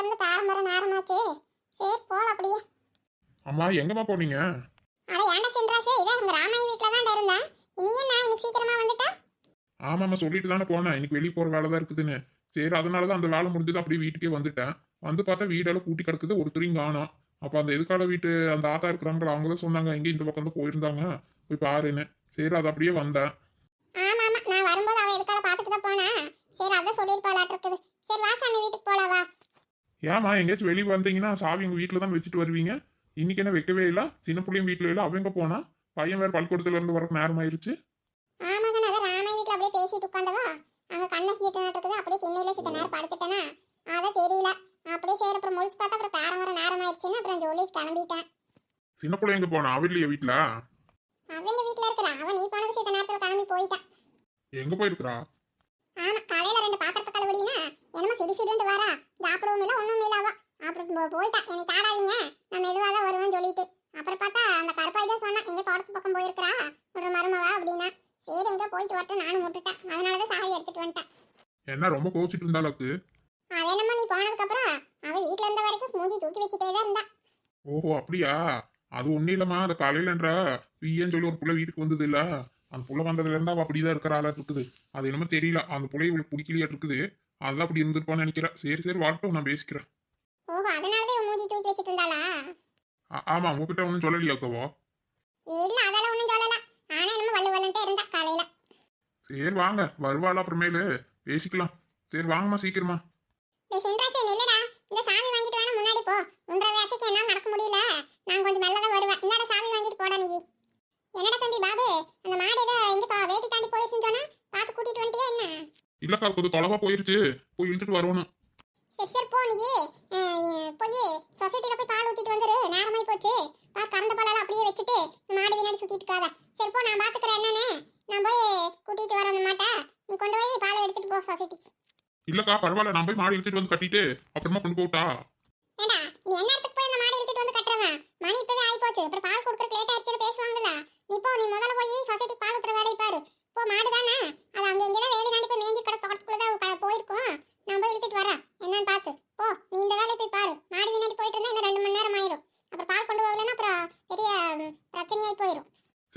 திறந்து பேரம் வர நேரமாச்சு. சரி போலாம் அப்படியே. அம்மா எங்கம்மா போனீங்க? அட ஏன்டா சின்ராசு? இதே உங்க ராமாயி வீட்டில் தான் இருந்தேன் நீ என்ன இன்னைக்கு சீக்கிரமா வந்துட்ட? ஆமாம்மா சொல்லிட்டு தானே போனேன். இன்னைக்கு வெளியே போற வேலை தான் இருக்குதுன்னு. சரி அதனால தான் அந்த வேலை முடிஞ்சது அப்படியே வீட்டுக்கே வந்துட்டேன். வந்து பார்த்தா வீடெல்லாம் கூட்டி கிடக்குது ஒருத்தரையும் காணோம். அப்போ அந்த எதுக்கால வீட்டு அந்த ஆத்தா இருக்கிறாங்களா அவங்க தான் சொன்னாங்க எங்க இந்த பக்கம் தான் போயிருந்தாங்க. போய் பாருன்னு. சரி அது அப்படியே வந்தேன். ஆமா ஆமா நான் வரும்போது அவ எதுக்காக பார்த்துட்டு தான் போனேன் சரி அதான் சொல்லியிருப்பாளாட்டு இருக்குது சரி வா சாமி வீட்டுக்கு போலாம் வா. ஏம்மா எங்கேயாச்சும் வெளியே வந்தீங்கன்னா சாவி உங்க வீட்டில் தான் வச்சுட்டு வருவீங்க? இன்னைக்கு என்ன வைக்கவே இல்லை? சின்ன பிள்ளையும் வீட்டில் இல்லை அவங்க போனா? பையன் வேற பள்ளிக்கூடத்துல இருந்து வரக்கு நேரம் ஆயிருச்சு. ஆமாங்க நான் ராமாயி வீட்டில் அப்படியே பேசிட்டு உட்காந்தவா அங்க கண்ணை செஞ்சுட்டு இருக்குது அப்படியே திண்ணையில சித்த நேரம் படுத்துட்டேனா? அதான் தெரியல. அப்படியே சரி அப்புறம் முடிச்சு பார்த்தா அப்புறம் பேரம் வர நேரம் ஆயிடுச்சுன்னு அப்புறம் சொல்லிட்டு கிளம்பிட்டேன். சின்ன பிள்ளை எங்க போனா? அவ இல்லையா வீட்டில் அவங்க வீட்டில் இருக்கிறா. அவன் நீ போனது சித்த நேரத்தில் கிளம்பி போயிட்டான் எங்க போயிருக்கிறா? ஆமா காலையில ரெண்டு பாத்திரத்தை கழுவுடினா என்னமோ சிடு சிடுன்னு வரா சாப்பிடவும் இல்லை ஒன்றும் இல்லை அவ அப்புறம் போ- போயிட்டா. என்னை தாடாதீங்க. நான் மெதுவாக தான் வருவேன்னு சொல்லிட்டு. அப்புறம் பார்த்தா அந்த கருப்பாய் தான் சொன்னா எங்க தோட்டத்து பக்கம் போயிருக்கிறா? ஒரு மருமவா? அப்படின்னா. சரி எங்க போயிட்டு வரட்டும். நானும் விட்டுட்டேன். அதனால தான் சாவி எடுத்துட்டு வந்துட்டேன். என்ன ரொம்ப கோச்சிட்டு இருந்தாளுக்கு அது என்னமோ நீ போனதுக்கு அப்புறம் அவ வீட்ல இருந்த வரைக்கும் மூஞ்சி தூக்கி வச்சுட்டே தான் இருந்தா. ஓஹோ அப்படியா? அது ஒன்றும் இல்லைம்மா. அந்த காலையிலன்ற பிஏன்னு சொல்லி ஒரு புள்ள வீட்டுக்கு வந்தது இல்ல அந்த புள்ள வந்ததுல இருந்தா அவ அப்படிதான் இருக்கிற ஆளா இருக்குது. அது என்னமோ தெரியல. அந்த புள்ள இவளுக்கு பிடிக்கலையா இருக்குது. அதான் அப்படி இருந்திருப்பான்னு நினைக்கிறேன். சரி சரி வரட்டும். நான் பேசிக்கிறேன் ஓஹோ அதனால தான் இவன் மூஞ்சி தூக்கி வச்சுட்டு இருந்தாளா ஆ- ஆமா உங்ககிட்ட ஒன்றும் சொல்லலையாக்கவோ இல்ல அதெல்லாம் ஒன்றும் சொல்லல. ஆனா என்னமோ வல்லு வல்லுன்ட்டே இருந்தா காலையில. சரி வாங்க. வருவாள் அப்புறமேலு? பேசிக்கலாம். சரி வாங்கம்மா சீக்கிரமா. சென்ட்ராசே நில்லுடா. இந்த சாமி வாங்கிட்டு வேணா முன்னாடி போ. உன்ற வேசைக்கு என்னால நடக்க முடியல. நான் கொஞ்சம் மெல்ல தான் வருவேன். இந்தாடா சாமி வாங்கிட்டு போடா நீ. என்னடா தம்பி பாபு? அந்த மாடு ஏதோ இங்க தா- வேட்டி தாண்டி போயிருச்சுன்னு சொன்னா? பார்த்து கூட்டிட்டு வந்துட்டியா என்ன? இல்லக்கா கொஞ்சம் தொலைவா போயிருச்சு. போய் இழுத்துட்டு வரணும் சரி சரி போ நீ. அஹ், போய். சொசைட்டில போய் பால் ஊத்திட்டு வந்துரு. நேரமாய் போச்சு. பா கறந்த பாலெல்லாம் அப்படியே வச்சுட்டு மாடு பின்னாடி சுத்திட்டு இருக்காத. சரி போ நான் பாத்துக்கிறேன் என்னன்னு. நான் போய் கூட்டிட்டு வரேன் அந்த மாட்டை. நீ கொண்டு போய் பாலை எடுத்துட்டு போ சொசைட்டிக்கு இல்லக்கா பரவாயில்ல. நான் போய் மாடி இழுத்துட்டு வந்து கட்டிட்டு அப்புறமா கொண்டு போட்டா. ஏண்டா நீ என்ன இடத்துக்கு போய் அந்த மாடு எடுத்துட்டு வந்து கட்டுறவன் மணி இப்பவே ஆயி போச்சு அப்புறம் பால் கொடுக்கறதுக்கு லேட் ஆயிடுச்சுன்னு பேசுவாங்கல்ல. நீ போ நீ முதல்ல போய் சொசைட்டிக்கு பால் ஊத்துற வேலையை பாரு. போ மாடு தானே. அது அங்க இங்க தான் வேலி தாண்டி போய் மேய்ஞ்சி கிட தோட்டத்துக்குள்ள தான் போயிருக்கும். நான் போய் எடுத்துட்டு வரேன். என்னன்னு பார்த்து போ நீ இந்த வேலையை போய் பாரு மாடு பின்னாடி போயிட்டு இருந்தா இன்னும் ரெண்டு மணி நேரம் ஆயிரும் அப்புறம் பால் கொண்டு போகலன்னா அப்புறம் பெரிய ம், பிரச்சனையாயி போயிரும்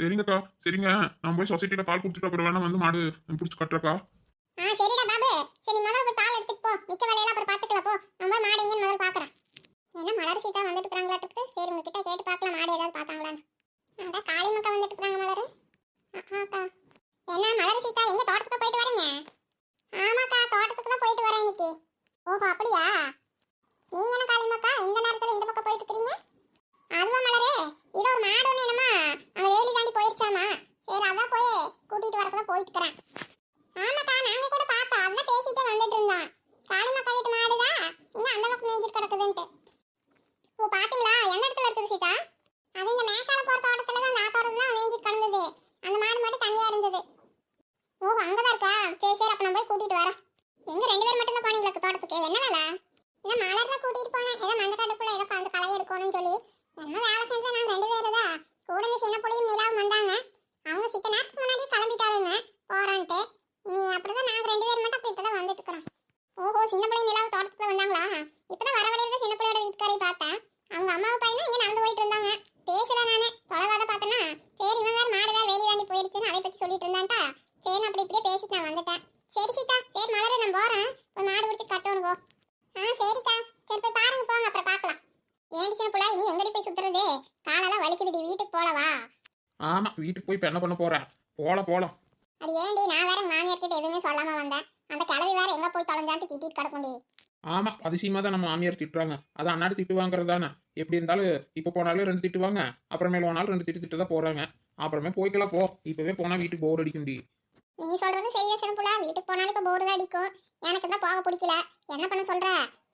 சரிங்கக்கா சரிங்க. நான் போய் சொசைட்டில பால் கொடுத்துட்டு அப்புறம் வேணா வந்து மாடு பிடிச்சி கட்டுறக்கா. ஆ சரிடா பாபு. சரி முதல்ல போய் பால் எடுத்துட்டு போ. மிச்ச வேலையெல்லாம் அப்புறம் பார்த்துக்கலாம் போ. நான் போய் மாடு எங்கன்னு முதல்ல பார்க்கறேன் என்ன மலர் சீதா வந்துட்டு இருக்காங்களாட்டுக்கு சரி உங்ககிட்ட கேட்டு பார்க்கலாம். மாடு ஏதாவது பார்த்தாங்களான்னு. அதான் காளி வந்துட்டு இருக்காங்க மலர். ஆஹாக்கா. என்ன மலர் சீதா எங்க தோட்டத்துக்கு போயிட்டு வரீங்க? ஆமாக்கா தோட்டத்துக்கு தான் போயிட்டு வரேன் இன்னைக்கு. ஓஹோ அப்படியா? நீங்க என்ன காளிமக்கா இந்த நேரத்துல இந்த பக்கம் போயிட்டு இருக்கீங்க இதோ ஒரு மாடு ஒன்று என்னமா அங்க வேலி தாண்டி போயிருச்சாமா. சரி அதான் போய் கூட்டிட்டு வரக்குள்ள போயிட்டு இருக்கிறேன் ஆமாக்கா நாங்க கூட பார்த்தோம். அதான் பேசிட்டே வந்துட்டு இருந்தோம் காளிமக்கா வீட்டு மாடுதா? இன்னும் அந்த பக்கம் மேய்ஞ்சிட்டு கிடக்குதுன்ட்டு. ஓ பாத்தீங்களா? எந்த இடத்துல இருக்குது சீதா? அது இந்த மேக்கால போற தோட்டத்துல தான் அந்த ஆத்தோடம் தான் மேய்ஞ்சிட்டு கிடந்தது. அந்த மாடு மட்டும் தனியா இருந்தது. ஓ அங்கதான் இருக்கா? சரி சரி அப்ப நான் போய் கூட்டிட்டு வரேன். எங்க ரெண்டு பேர் மட்டும் தான் போனீங்களா தோட்டத்துக்கு? என்ன வேலை? இதை மலர் தான் கூட்டிட்டு போனேன். ஏதோ மந்த காட்டுக்குள்ள ஏதோ அந்த களை எடுக்கணும்னு சொல்லி. என்ன வேலை செஞ்சா நாங்க ரெண்டு பேரும் தான் கூட இந்த சின்ன புள்ளியும் நிலாவும் வந்தாங்க. அவங்க சித்த நேரத்துக்கு முன்னாடி கிளம்பிட்டாருங்க போறான்ட்டு. இனி அப்படிதான் நாங்க ரெண்டு பேர் மட்டும் அப்படி இப்பதான் வந்துட்டு இருக்கிறோம். ஓஹோ சின்ன பிள்ளை நிலாவு தோட்டத்துக்கு வந்தாங்களா? இப்பதான் வர வழியில சின்ன பிள்ளையோட வீட்டுக்காரை பார்த்தேன். அவங்க அம்மாவை பையனும் இங்க நடந்து போயிட்டு இருந்தாங்க. பேசல நானு. தொலைவாத பார்த்தேன்னா சரி இவன் வேற மாடு வேற வேலி தாண்டி போயிருச்சுன்னு அதை பத்தி சொல்லிட்டு இருந்தான்ட்டா சரி அப்படி இப்படியே பேசிட்டு நான் வந்துட்டேன். சரி சீதா சரி மலர நான் போறேன். இப்போ மாடு பிடிச்சி கட்டணும் போ. ஆ சரிக்கா. சரி போய் பாருங்க. ஏன் சின்ன பிள்ளை நீ எங்கடி போய் சுத்துறது? காலெல்லாம் வலிக்குதுடி வீட்டுக்கு போலவா? ஆமா வீட்டுக்கு போய் இப்ப என்ன பண்ண போற? போல போலாம் அது ஏன்டி நான் வேற மாமியார் கிட்ட எதுவுமே சொல்லாம வந்தேன். அந்த கிளவி வேற எங்க போய் தொலைஞ்சான்ட்டு திட்டிட்டு கிடக்கும்டி ஆமா அதிசயமா தான் நம்ம மாமியார் திட்டுறாங்க. அது அண்ணாடி திட்டு வாங்குறது தானே. எப்படி இருந்தாலும் இப்போ போனாலும் ரெண்டு திட்டு வாங்க. அப்புறமேல போனாலும் ரெண்டு திட்டு திட்டு தான் போறாங்க அப்புறமே போய்க்கலாம் போ. இப்பவே போனா வீட்டுக்கு போர் அடிக்கும்டி நீ சொல்றது சரியா சிறப்புல. வீட்டுக்கு போனாலும் இப்ப போர் தான் அடிக்கும். எனக்கு தான் போக பிடிக்கல. என்ன பண்ண சொல்ற?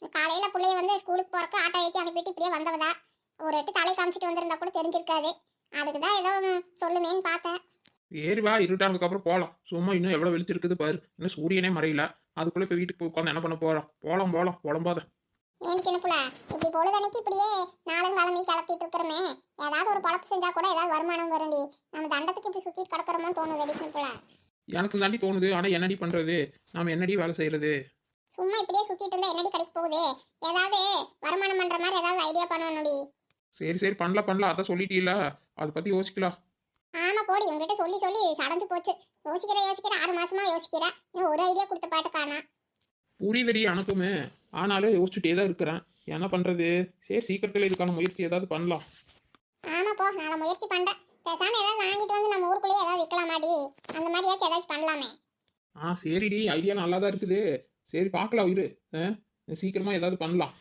காலையில பிள்ளைய வந்து ஸ்கூலுக்கு போறக்கு ஆட்டோ ஏற்றி அனுப்பிட்டு இப்படியே வந்தவதா. ஒரு எட்டு தலை காமிச்சிட்டு வந்திருந்தா கூட தெரிஞ்சிருக்காது. அதுக்கு தான் ஏதோ சொல்லுமேன்னு பார்த்தேன். ஏறி வா இருட்டானதுக்கு அப்புறம் போலாம். சும்மா இன்னும் எவ்வளவு வெளிச்சு இருக்குது பாரு. இன்னும் சூரியனே மறையல. அதுக்குள்ள இப்ப வீட்டுக்கு போய் உட்காந்து என்ன பண்ண போறோம் போலாம் போலாம். புலம்பாத. ஏன் சின்ன புள்ள இப்படி பொழுதனைக்கு இப்படியே நாளும் கிளம்பி கிளப்பிட்டு இருக்கிறோமே. ஏதாவது ஒரு பழப்பு செஞ்சா கூட ஏதாவது வருமானம் வரும்டி. நம்ம தண்டத்துக்கு இப்படி சுத்திட்டு கிடக்குறோமோ தோணுது சின்ன புள்ள எனக்கு தாண்டி தோணுது. ஆனா என்னடி பண்றது? நாம என்னடி வேலை செய்யறது? சும்மா இப்படியே சுத்திட்டு இருந்தா என்னடி கிடைக்க போகுது? ஏதாவது வருமானம் பண்ற மாதிரி ஏதாவது ஐடியா பண்ணணும்டி. சரி சரி பண்ணலாம் பண்ணலாம். அதான் சொல்லிட்டீல அதை பற்றி யோசிக்கலாம். ஆமா போடி. உங்ககிட்ட சொல்லி சொல்லி சடைஞ்சு போச்சு. யோசிக்கிற யோசிக்கிற. ஆறு மாசமா யோசிக்கிற. இன்னும் ஒரு ஐடியா கொடுத்த பாட்டு காணா புரியுதடி எனக்குமே. ஆனாலும் யோசிச்சுட்டே தான் இருக்கிறேன். என்ன பண்ணுறது சரி சீக்கிரத்தில் இதுக்கான முயற்சி ஏதாவது பண்ணலாம். ஆமா போ. நான் முயற்சி பண்றேன். பேசாம ஏதாவது வாங்கிட்டு வந்து நம்ம ஊருக்குள்ளேயே ஏதாவது விற்கலாமாடி? அந்த மாதிரியாச்சும் ஏதாச்சும் பண்ணலாமே. ஆ சரிடி. ஐடியா நல்லா தான் இருக்குது. சரி பார்க்கலாம் இரு. சீக்கிரமா ஏதாவது பண்ணலாம்.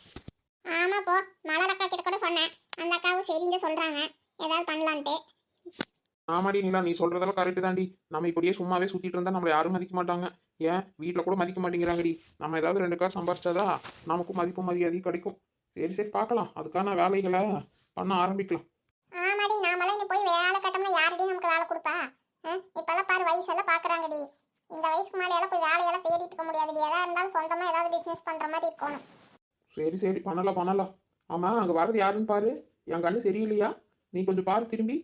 ஆமா போ. மலர் அக்கா கிட்ட கூட சொன்னேன். அந்த அக்காவும் சரின்னு சொல்றாங்க. ஏதாவது பண்ணலான்ட்டு. ஆமாடி நீலா நீ சொல்றதெல்லாம் கரெக்டு தாண்டி நம்ம இப்படியே சும்மாவே சுத்திட்டு இருந்தா நம்மளை யாரும் மதிக்க மாட்டாங்க. ஏன்? வீட்டில் கூட மதிக்க மாட்டேங்கிறாங்கடி. நம்ம ஏதாவது ரெண்டு காசு சம்பாரிச்சாதா நமக்கும் மதிப்பு மரியாதையும் கிடைக்கும். சரி சரி பார்க்கலாம் அதுக்கான வேலைகளை பண்ண ஆரம்பிக்கலாம். ஆமாடி நாமெல்லாம் இனி போய் வேலை கட்டம்னா யாருடி நமக்கு வேலை கொடுப்பா? இப்பெல்லாம் பாரு வயசெல்லாம் பாக்குறாங்கடி. இந்த வயசுக்கு மேலையெல்லாம் போய் வேலையெல்லாம் தேடிட்டு இருக்க முடியாதுடி. எதா இருந்தாலும் சொந்தமா ஏதாவது பிசினஸ் பண்ற மாதிரி இருக்கணும். சரி சரி. பண்ணலாம் பண்ணலாம். ஆமா அங்க வர்றது யாருன்னு பாரு. என் கண்ணு சரியில்லையா? நீ கொஞ்சம் பாரு திரும்பி.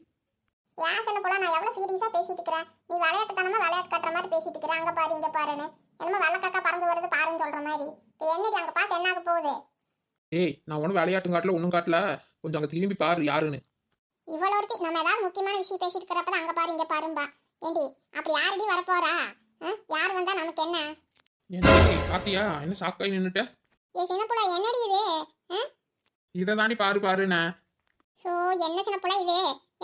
ஏன் சொல்ல போல நான் எவ்வளவு சீரியஸா பேசிட்டு இருக்கிறேன்? நீ விளையாட்டுத்தனமா விளையாட்டு கட்டுற மாதிரி பேசிட்டு இருக்கிற. அங்க பாரு இங்க பாருன்னு. என்னமோ வெள்ளக்காக்கா பறந்து வருது பாருன்னு சொல்ற மாதிரி. இப்போ என்னடி அங்க பார்த்து என்ன ஆக போகுது? ஏய் நான் ஒன்றும் விளையாட்டும் காட்டல ஒன்றும் காட்டல. கொஞ்சம் அங்கே திரும்பி பாரு யாருன்னு. இவ்வளோ ஒருத்தி நம்ம ஏதாவது முக்கியமான விஷயம் பேசிட்டு இருக்கிறப்ப அங்க பாரு இங்க பாரும்பா. ஏண்டி அப்படி யாரடி வரப்போறா? யார் வந்தா நமக்கு என்ன? என்ன பாத்தியா என்ன ஷாக்காய் நின்னுட்ட? ஏ சின்னப்புள்ள என்னடி இது? இதை தாண்டி பாரு பாருண்ணே ஸோ என்ன சின்னப்புள்ள இது?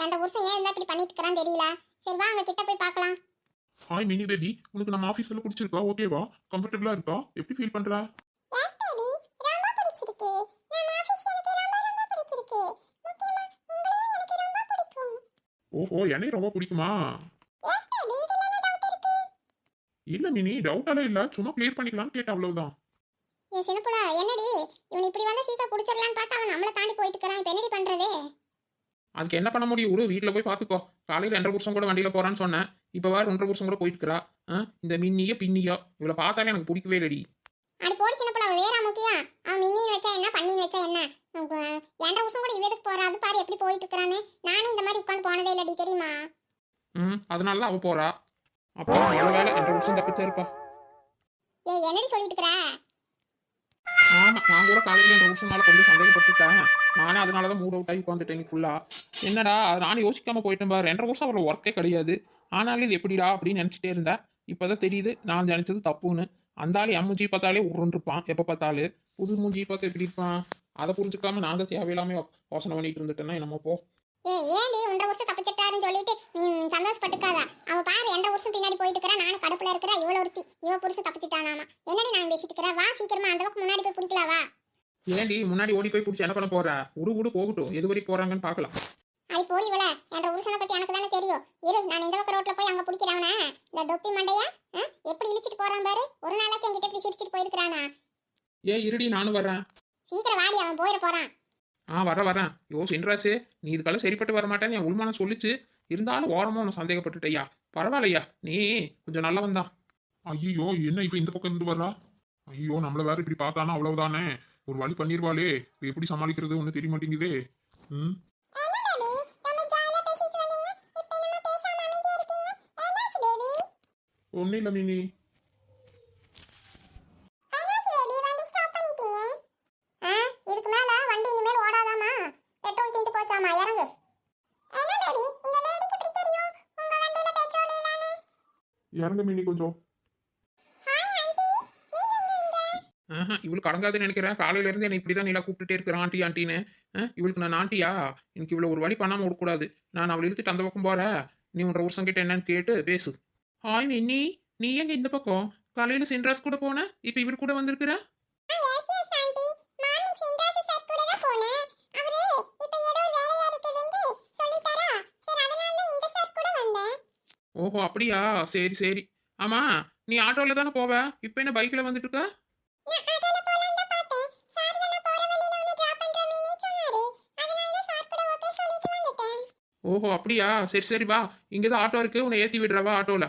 என்ற புருஷன் ஏன் இருந்தா இப்படி பண்ணிட்டு இருக்கிறான்னு தெரியல. சரி வா அங்க கிட்ட போய் பார்க்கலாம். ஹாய் மினி பேபி உனக்கு நம்ம ஆஃபீஸில் பிடிச்சிருக்கா? ஓகேவா கம்ஃபர்டபுளாக இருக்கா? எப்படி ஃபீல் பண்ணுறா எஸ் பேபி ரொம்ப பிடிச்சிருக்கு. நம்ம ஆபீஸ் எனக்கு ரொம்ப ரொம்ப பிடிச்சிருக்கு. முக்கியமா உங்களையும் எனக்கு ரொம்ப பிடிக்கும். ஓஹோ என்னையும் ரொம்ப பிடிக்குமா எஸ் பேபி இதுல என்ன டவுட் இருக்கு இல்லை மினி டவுட்டாலே இல்லை. சும்மா கிளியர் பண்ணிக்கலாம்னு கேட்டேன் அவ்வளவுதான். ஏ சின்னப்புல என்னடி? இவன் இப்படி வந்தா சீக்கிரம் பிடிச்சிடலான்னு பார்த்தா அவன் நம்மளை தாண்டி போயிட்டு இருக்கிறான். இப்போ என்னடி பண்றது? அதுக்கு என்ன பண்ண முடியும்? விடு வீட்டில் போய் பார்த்துக்கோ. காலையில் ரெண்டரை வருஷம் கூட வண்டியில் போகிறான்னு சொன்னேன். இப்போ வேறு ஒன்றரை வருஷம் கூட போயிட்டு இருக்கிறா. இந்த மின்னியோ பின்னியோ. இவளை பார்த்தாலே எனக்கு பிடிக்கவே இல்லடி. அது போடி சின்னப்புல அவன் வேற முக்கியம் அவன் மின்னின்னு வச்சா என்ன பண்ணின்னு வச்சா என்ன? ஏன்டா வருஷம் கூட இவதுக்கு போறா? அது பாரு எப்படி போயிட்டு இருக்கிறான்னு. நானும் இந்த மாதிரி உட்காந்து போனதே இல்லடி தெரியுமா? ம் அதனால தான் அவள் போகிறா அப்போ நல்ல வேலை. ரெண்டரை வருஷம் தப்பிச்சா இருப்பா. ஏ என்னடி சொல்லிட்டு இருக்கிற ஆமாம் நான் கூட காலையில் ரெண்டு வருஷம் மேலே கொஞ்சம் சந்தேகப்பட்டுட்டேன் நானே அதனால தான் மூட் அவுட் ஆகி உட்காந்துட்டேன் ஃபுல்லாக என்னடா நானும் யோசிக்காம போயிட்டேன் பாரு ரெண்டரை வருஷம் அவளை ஒர்க்கே கிடையாது. ஆனாலும் இது எப்படிடா அப்படின்னு நினச்சிட்டே இருந்தேன். இப்போதான் தெரியுது நான் நினச்சது தப்புன்னு. அந்த ஆள் என் மூஞ்சி பார்த்தாலே உருண்டுருப்பான் எப்போ பார்த்தாலும் புது மூஞ்சி பார்த்து எப்படி இருப்பான்? அதை புரிஞ்சுக்காம நான் தான் தேவையில்லாம யோசனை பண்ணிட்டு இருந்துட்டேன்னா என்னமோ போ. ஏ ஏன்டி ஒன்றரை வருஷம் தப்பிச்சிட்டாருன்னு சொல்லிட்டு நீ சந்தோஷப்பட்டுக்காத. அவன் பாரு ரெண்டரை வருஷம் பின்னாடி போயிட்டு இருக்கிறா நானும் கடுப்புல இருக்கிற இவ்வளோ ஒருத்தி. இவ புருஷன் தப்பிச்சிட்டானாமா என்னடி நான் பேசிட்டு வா சீக்கிரமா அந்த பக்கம் முன்னாடி போய் பிடிக்கலாம் வா. ஏண்டி முன்னாடி ஓடி போய் பிடிச்சி என்ன பண்ண போற? உடு உடு போகட்டும். எது வரைக்கும் போறாங்கன்னு பார்க்கலாம். அடி போடி இவள. என்ற புருஷனை பத்தி எனக்கு தானே தெரியும். இரு நான் இந்த பக்கம் ரோட்ல போய் அங்க பிடிக்கிறவன. இந்த டொப்பி மண்டையா? எப்படி இழுச்சிட்டு போறான் பாரு? ஒரு நாளாச்சும் என்கிட்ட இப்படி சிரிச்சிட்டு போயிருக்கிறானா? ஏ இருடி நானும் வர்றேன். சீக்கிரம் வாடி அவன் போயிட போறான். ஆ வர வரேன். யோ சின்ராசு நீ இதுக்கெல்லாம் சரிப்பட்டு வர மாட்டேன்னு என் உள்மானம் சொல்லிச்சு. இருந்தாலும் ஓரமா உன்னை சந்தேகப்பட்டுட்டய்யா. பரவாயில்லையா நீ கொஞ்சம் நல்லவன் தான் ஐயோ என்ன இப்போ இந்த பக்கம் இருந்து வர்றா? ஐயோ நம்மள வேற இப்படி பார்த்தானா? அவ்வளவுதானே. ஒரு வழி பண்ணிருவாளே. இப்ப எப்படி சமாளிக்கிறது ஒன்றும் தெரிய மாட்டேங்குதே. ம்? என்ன பேபி? ரொம்ப ஜாலியா பேசிட்டு வந்தீங்க இப்போ நம்ம பேசாம அமைதியா இருக்கீங்க என்னாச்சு பேபி ஒன்றும் இல்லை மினி என்னாச்சு பேபி வண்டி ஸ்டாப் பண்ணிட்டீங்க ஆ இதுக்கு மேல வண்டி இனிமேல் ஓடாதாமா பெட்ரோல் தீந்து போச்சாமா இறங்கு என்ன பேபி இந்த லேடிக்கு எப்படி தெரியும் உங்க வண்டியில பெட்ரோல் இல்லன்னு இறங்க மீனி கொஞ்சம். ஆஹா இவளுக்கு அடங்காதுன்னு நினைக்கிறேன். காலையில இருந்து என்னை இப்படிதான் நீலா கூப்பிட்டுட்டே இருக்கிறான் ஆண்டி ஆண்டின்னு. இவளுக்கு நான் ஆண்டியா எனக்கு இவ்வளவு ஒரு வழி பண்ணாம விடக்கூடாது. நான் அவளை இழுத்துட்டு அந்த பக்கம் போற நீ ஒன்றரை வருஷம் கிட்ட என்னன்னு கேட்டு பேசு. ஹாய் மின்னி. நீ எங்க இந்த பக்கம்? காலையில சென்ட்ராஸ் கூட போன? இப்ப இவர் கூட வந்திருக்கிற? ஓஹோ அப்படியா? சரி சரி. ஆமா நீ ஆட்டோல தானே போவ? இப்ப என்ன பைக்ல வந்துட்டு இருக்க ஓஹோ அப்படியா? சரி சரி வா. இங்கதான் ஆட்டோ இருக்கு. உன்னை ஏத்தி விடுறவா ஆட்டோல.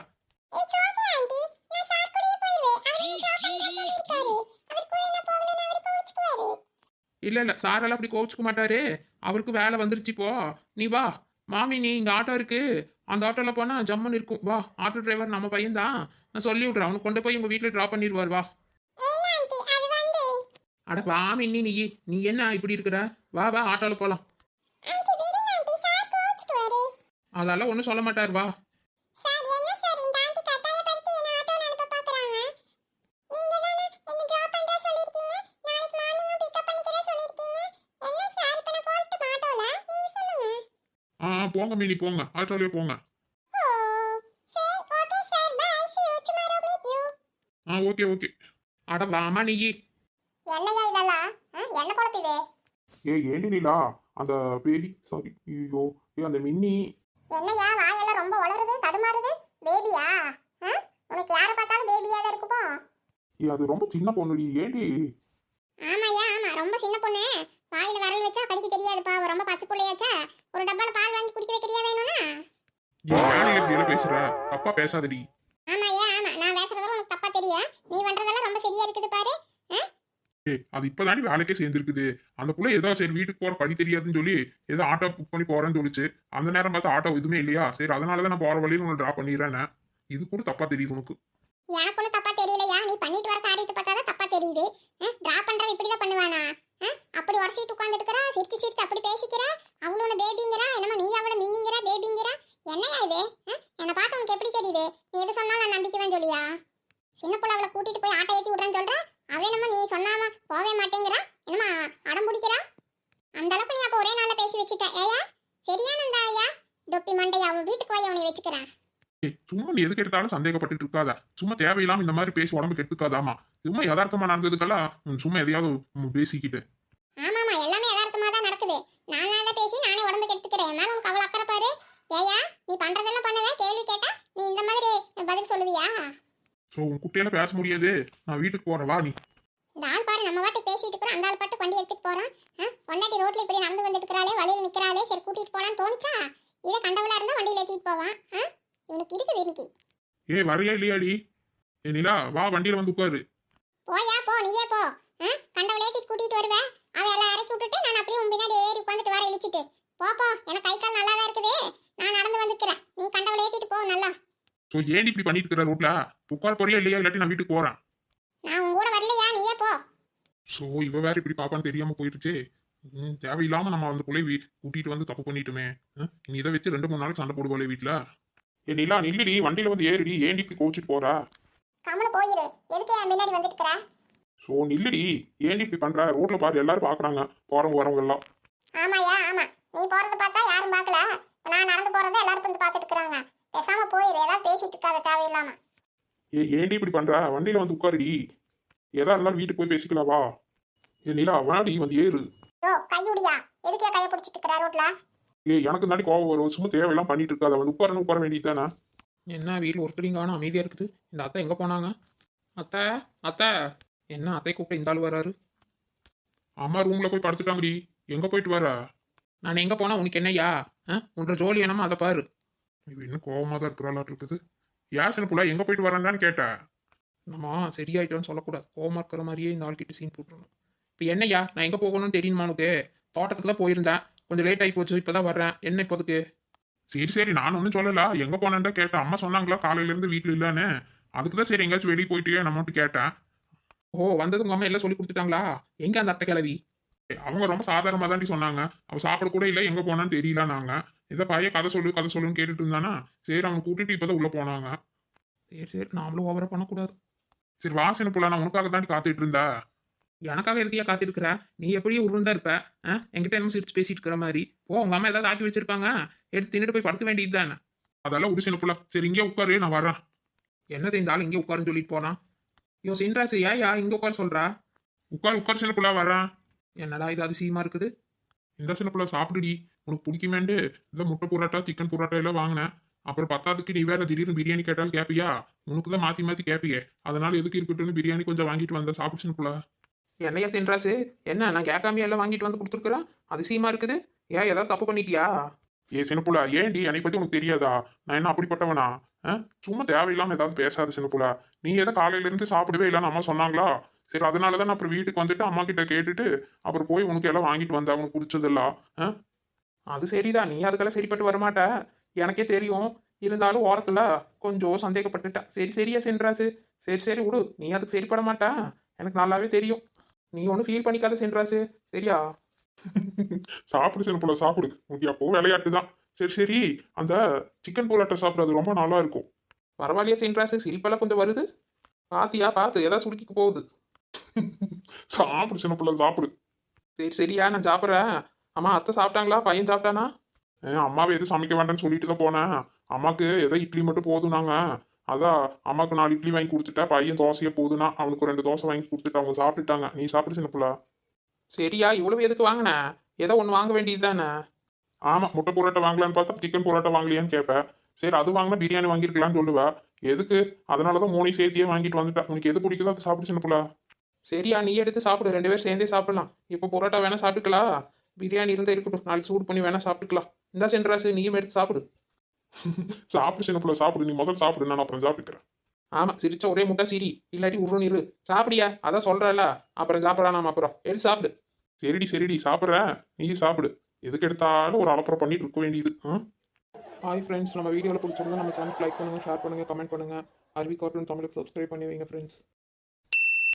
இல்ல இல்ல. சாரெல்லாம் அப்படி கோவிச்சுக்க மாட்டாரு. அவருக்கு வேலை வந்துருச்சு இப்போ. நீ வா. மாமி நீ இங்க ஆட்டோ இருக்கு. அந்த ஆட்டோல போனா ஜம்முன்னு இருக்கும். வா ஆட்டோ டிரைவர் நம்ம பையன் தான் நான் சொல்லி விடுறேன் அவனுக்கு கொண்டு போய் உங்க வீட்டுல டிராப் பண்ணிடுவார். வா. அட வா மின்னி நீ. நீ என்ன இப்படி இருக்கிற? வா வா சார் கோச்சுக்குவாரு அதெல்லாம் ஒன்றும் சொல்ல மாட்டார். வா. மினி போங்க. ஆட்டோலயே போங்க. ஆ ஓகே ஓகே. அட வாமா நீ. என்னையா இதெல்லாம்? என்ன குழப்பிது ஏ ஏண்டி நீலா? அந்த பேபி சாரி ஐயோ ஏ அந்த மின்னி. என்னையா வாயெல்லாம் ரொம்ப வளருது தடுமாறுது? பேபியா? உனக்கு யாரை பார்த்தாலும் பேபியா தான் இருக்குமோ ஏ அது ரொம்ப சின்ன பொண்ணுடி ஏண்டி? ஆமாய்யா ஆமா ரொம்ப சின்ன பொண்ணு. வாயில விரல் வச்சா கடிக்க தெரியாதுப்பா ரொம்ப பச்சை புள்ளையாச்சா? ஒரு டப்பால பால் வாங்கி குடிக்க வைக்கிறியா வேணும்னா? ஏன் வேலையில இப்படி எல்லாம் பேசுற. தப்பா பேசாதடி. ஆமாய்யா ஆமா? நான் பேசுறதெல்லாம் உனக்கு தப்பா தெரியும் நீ பண்றதெல்லாம் ரொம்ப சரியா இருக்குது பாரு. ஏ அது இப்பதாண்டி வேலைக்கே சேர்ந்துருக்குது. அந்த புள்ள ஏதோ சரி வீட்டுக்கு போற படி தெரியாதுன்னு சொல்லி ஏதோ ஆட்டோ புக் பண்ணி போறேன்னு சொல்லிச்சு. அந்த நேரம் பார்த்து ஆட்டோ எதுவுமே இல்லையா? சரி அதனாலதான் நான் போற வழியில உன்னை டிராப் பண்ணிடுறேன் இது கூட தப்பா தெரியுது உனக்கு. எனக்கு ஒன்றும் தப்பா தெரியலையா? நீ பண்ணிட்டு வர காரியத்தை பார்த்தா தான் தப்பா தெரியுது. டிரா பண்றவன் இப்படி தான் பண்ணுவானா? அப்படி உரசிட்டு உட்காந்துட்டுக்கிறா சிரிச்சு சிரிச்சு அப்படி பேசிக்கிற? அவளோட பேபிங்கிறா என்னமோ நீ அவளை மின்னிங்கிறா பேபிங்கிறா என்னையா இது? ஆ? என்னை பார்த்து உனக்கு எப்படி தெரியுது? நீ எது சொன்னாலும் நான் நம்பிக்குவேன் சொல்லியா? சின்ன பிள்ளை அவளை கூட்டிட்டு போய் ஆட்டோ ஏற்றி விட்றேன்னு சொல்றா? அவன் என்னமோ நீ சொன்னாம போவே மாட்டேங்கிறா? என்னமா அடம் பிடிக்கிறா? அந்த அளவுக்கு நீ அப்போ ஒரே நாளில் பேசி வச்சுட்ட. ஏயா சரியான ஐயா டொப்பி மண்டையா? அவன் வீட்டுக்கு போய் அவனை வச்சுக்கிறான். சும்மா நீ எதுக்கு எடுத்தாலும் சந்தேகப்பட்டுட்டு இருக்காத. சும்மா தேவையில்லாம இந்த மாதிரி பேசி உடம்பு கெட்டுக்காதாமா சும்மா யதார்த்தமா நடந்ததுக்கெல்லாம் சும்மா எதையாவது பேசிக்கிட்டு. ஆமாமா எல்லாமே யதார்த்தமா தான் நடக்குது. நான் தான் பேசி நானே உடம்பு கெடுத்துக்கிறேன். என் மேல உனக்கு அவ்வளவு அக்கறை பாரு. ஏயா நீ பண்றதெல்லாம் பண்ணுவ கேள்வி கேட்டா நீ இந்த மாதிரி பதில் சொல்லுவியா? ஸோ உன் குட்டியால பேச முடியாது. நான் வீட்டுக்கு போறேன். வா நீ. ஆள் பாரு நம்ம வாட்டி பேசிட்டு இருக்கிறோம். அந்த ஆள் பாட்டு வண்டி எடுத்துட்டு போறான்? பொண்டாட்டி ரோட்ல இப்படி நடந்து வந்துட்டு இருக்கிறாளே வழியில நிக்கிறாளே சரி கூட்டிட்டு போலான்னு தோணுச்சா? இதை கண்டவளா இருந்தா வண்டியில ஏத்திட்டு போவான்? இவனுக்கு இருக்குது இன்னைக்கு. ஏய் வரையா இல்லையாடி? ஏ நிலா வா வண்டியில வந்து உட்காரு. போயா போ நீயே போ? கண்டவளே ஏத்திட்டு கூட்டிட்டு வருவேன் அவன் எல்லாம் இறக்கி விட்டுட்டு நான் அப்படியே உன் பின்னாடி ஏறி உட்காந்துட்டு வர இழுச்சிட்டு. போ போ. எனக்கு கை கால் நல்லா தான் இருக்குது. நான் நடந்து வந்துக்கிறேன். நீ கண்டவளை ஏத்திட்டு போ நல்லா. ஸோ ஏன் இப்படி பண்ணிட்டு இருக்கிற ரோட்ல? உட்கார் போறியா இல்லையா? இல்லாட்டி நான் வீட்டுக்கு போறேன். நான் உன் கூட வரலையா? நீயே போ. ஸோ இவ வேற இப்படி பாப்பான்னு தெரியாம போயிருச்சு தேவையில்லாம நம்ம அந்த புள்ளைய வீ கூட்டிட்டு வந்து தப்பு பண்ணிட்டுமே. நீ இதை வச்சு ரெண்டு மூணு நாளைக்கு சண்டை போடுவோலே வீட்டுல ஏ நிலா நில்லுடி வண்டியில வந்து ஏறிடி ஏன்டி இப்படி கோச்சிட்டு போறா. கம்முனு போயிரு. எதுக்கு என் வந்துட்டு இருக்கிற? ஸோ நில்லுடி ஏன்டி இப்படி பண்ற. ரோட்ல பாரு எல்லாரும் பாக்குறாங்க. போறவங்க வரவங்க எல்லாம் ஆமாயா ஆமா. நீ போறத பார்த்தா யாரும் பார்க்கல நான் நடந்து போறத எல்லாரும் வந்து பார்த்துட்டு இருக்காங்க பேசாம போயிரு ஏதாவது பேசிட்டு இருக்காத தேவையில்லாம. ஏ ஏன்டி இப்படி பண்ற? வண்டியில வந்து உட்காருடி. எதா இருந்தாலும் வீட்டுக்கு போய் பேசிக்கலாம் வா. ஏ நிலா வாடி வந்து ஏறு. யோ கையுடியா. எதுக்கே கையை பிடிச்சிட்டு இருக்கிற ரோட்ல? ஏ எனக்கு தாண்டி கோவம் வரும். சும்மா தேவையெல்லாம் பண்ணிட்டு இருக்காத. வந்து உட்காரணும் உட்கார வேண்டியது தானே என்ன வீட்டில் ஒருத்தரையும் காணும். அமைதியாக இருக்குது. இந்த அத்தை எங்கே போனாங்க? அத்தை அத்தை. என்ன அத்தை கூப்பிட்டு இந்த ஆள் வராரு அம்மா ரூம்ல போய் படுத்துட்டாங்கடி. எங்க போயிட்டு வர? நான் எங்கே போனால் உனக்கு என்னய்யா? ஆ? உன்ற ஜோலி என்னமோ அதை பாரு. என்ன கோவமா தான் இருக்கிறாளாட்டு இருக்குது. யாசன புள்ள? எங்க போயிட்டு வரேன்னு கேட்டேன் நம்ம சரியாயிட்டோன்னு சொல்லக்கூடாது. கோவமா இருக்கிற மாதிரியே இந்த ஆள்கிட்ட சீன் போட்டுருணும். இப்போ என்னய்யா? நான் எங்கே போகணும்னு தெரியுமா உனக்கு? தோட்டத்துக்கு தான் போயிருந்தேன். கொஞ்சம் லேட் ஆகி போச்சு இப்போ தான் வர்றேன். என்ன இப்போதுக்கு சரி சரி நான் ஒன்றும் சொல்லல. எங்க போனேன்னு தான் கேட்டேன். அம்மா சொன்னாங்களா காலையில இருந்து வீட்டுல இல்லன்னு. அதுக்கு தான் சரி எங்கேயாச்சும் வெளியே போயிட்டு நம்ம கேட்டேன். ஓ வந்தது உங்கள் அம்மா எல்லாம் சொல்லி கொடுத்துட்டாங்களா? எங்கே அந்த அத்தை கிளவி அவங்க ரொம்ப சாதாரணமா தாண்டி சொன்னாங்க. அவ சாப்பிட கூட இல்லை எங்க போனான்னு தெரியல நாங்க. இதை பையன் கதை சொல்லு கதை சொல்லுன்னு கேட்டுட்டு இருந்தானா? சரி அவனை கூட்டிட்டு இப்பதான் உள்ள போனாங்க. சரி சரி நாமளும் ஓவரா பண்ணக்கூடாது. சரி வாசனை புள்ள நான் உனக்காக தாண்டி காத்துட்டு இருந்தேன் எனக்காக எதுக்கியா காத்திருக்கிற? நீ எப்படியும் உருண்டா இருப்ப. என்கிட்ட என்ன சிரிச்சு பேசிட்டு இருக்கிற மாதிரி. போ உங்க அம்மா ஏதாவது ஆக்கி வச்சிருப்பாங்க. எடுத்து தின்னுட்டு போய் படுக்க வேண்டியது தானே. அதெல்லாம் ஒரு சின்ன புள்ள. சரி இங்கே உட்காரு நான் வரேன் என்னது இந்த ஆள் இங்கே உட்காருன்னு சொல்லிட்டு போனான் யோ சின்ராசு ஏயா இங்கே உட்கார சொல்றா? உட்காரு உட்காரு சின்ன புள்ள வரேன் என்னடா இது அதிசயமா இருக்குது? இந்த சின்ன புள்ள சாப்பிடுடி. உனக்கு பிடிக்குமேண்டு இந்த முட்டை புரோட்டா சிக்கன் புரோட்டா எல்லாம் வாங்கினேன். அப்புறம் பத்தாதுக்கு நீ வேற திடீர்னு பிரியாணி கேட்டாலும் கேப்பியா? உனக்கு தான் மாத்தி மாத்தி கேப்பியே. அதனால எதுக்கு இருக்கட்டும்னு பிரியாணி கொஞ்சம் வாங்கிட்டு வந்த சாப்பிடு சின்ன புள்ள. என்னையா சென்றாசு என்ன நான் கேட்காம எல்லாம் வாங்கிட்டு வந்து கொடுத்துருக்குறேன் அதிசயமா இருக்குது. ஏன் ஏதாவது தப்பு பண்ணிட்டியா? ஏ சின்னப்புலா ஏன்டி என்னை பத்தி உனக்கு தெரியாதா? நான் என்ன அப்படிப்பட்டவனா? ஆ? சும்மா தேவையில்லாம ஏதாவது பேசாத சின்னப்புலா. நீ எதை காலையில இருந்து சாப்பிடவே இல்லைன்னு அம்மா சொன்னாங்களா? சரி அதனால தான் நான் அப்புறம் வீட்டுக்கு வந்துட்டு அம்மா கிட்ட கேட்டுட்டு அப்புறம் போய் உனக்கு எல்லாம் வாங்கிட்டு வந்தா உனக்கு பிடிச்சதெல்லாம். ஆ? அது சரிதான். நீ அதுக்கெல்லாம் சரிப்பட்டு வரமாட்ட. எனக்கே தெரியும். இருந்தாலும் ஓரத்துல கொஞ்சம் சந்தேகப்பட்டுட்டா. சரி சரியா சென்றாசு. சரி சரி விடு. நீ அதுக்கு சரிப்பட மாட்டா. எனக்கு நல்லாவே தெரியும். நீ ஒன்றும் ஃபீல் பண்ணிக்காத சென்றாசு. சரியா? சாப்பிடு சின்ன பிள்ளை சாப்பிடு. உனக்கு எப்போ விளையாட்டு தான் சரி சரி. அந்த சிக்கன் போலாட்டை சாப்பிட்றது ரொம்ப நல்லா இருக்கும். பரவாயில்லையா சென்றாசு சிரிப்பெல்லாம் கொஞ்சம் வருது. பாத்தியா பார்த்து ஏதாவது சுருக்கிக்கு போகுது. சாப்பிடு சின்ன பிள்ளை சாப்பிடு. சரி சரியா நான் சாப்பிட்றேன். அம்மா அத்தை சாப்பிட்டாங்களா? பையன் சாப்பிட்டானா? ஏன் அம்மாவை எதுவும் சமைக்க வேண்டாம்னு சொல்லிட்டு தான் போனேன். அம்மாக்கு ஏதோ இட்லி மட்டும் போதுனாங்க அதான் அம்மாக்கு நாலு இட்லி வாங்கி கொடுத்துட்டா பையன் தோசையே போதுனா அவனுக்கு ரெண்டு தோசை வாங்கி கொடுத்துட்டு அவங்க சாப்பிட்டுட்டாங்க. நீ சாப்பிடு சின்ன பிள்ளை. சரியா இவ்வளவு எதுக்கு வாங்கின? ஏதோ ஒன்று வாங்க வேண்டியது தானே? ஆமா முட்டை புரோட்டா வாங்கலான்னு பார்த்தா சிக்கன் புரோட்டா வாங்கலையான்னு கேட்பேன் சரி அது வாங்கினா பிரியாணி வாங்கியிருக்கலாம்னு சொல்லுவா. எதுக்கு? அதனாலதான் மூணு சேர்த்தியே வாங்கிட்டு வந்துட்டேன் உனக்கு எது பிடிக்குதோ அதை சாப்பிடு சின்ன பிள்ளை. சரியா நீ எடுத்து சாப்பிடு. ரெண்டு பேரும் சேர்ந்தே சாப்பிடலாம். இப்போ பரோட்டா வேணா சாப்பிட்டுக்கலாம். பிரியாணி இருந்தா இருக்கட்டும். நாளைக்கு சூடு பண்ணி வேணா சாப்பிட்டுக்கலாம். இந்தா சென்றாசு நீயும் எடுத்து சாப்பிடு. சாப்பிடு சின்ன பிள்ளை சாப்பிடு. நீ முதல்ல சாப்பிடு நான் அப்புறம் சாப்பிட்டுக்கிறேன். ஆமா சிரிச்ச ஒரே முட்டை சிரி இல்லாட்டி உருன்னு இரு. சாப்பிடியா? அதான் சொல்றல அப்புறம் சாப்பிடலாம் நாம அப்புறம். எடுத்து சாப்பிடு. சரிடி சரிடி. சாப்பிட்றேன் நீ சாப்பிடு. எதுக்கு எடுத்தாலும் ஒரு அலப்பறை பண்ணிட்டு இருக்க வேண்டியது? ஹாய் ஃப்ரெண்ட்ஸ் நம்ம வீடியோவில் பிடிச்சிருந்தா நம்ம சேனல் லைக் பண்ணுங்க ஷேர் பண்ணுங்க கமெண்ட் பண்ணுங்க. அருவி கார்ட்டூன் தமிழுக்கு சப்ஸ்கிரைப் பண்ணி வைங்க ஃப்ரெண்ட்ஸ்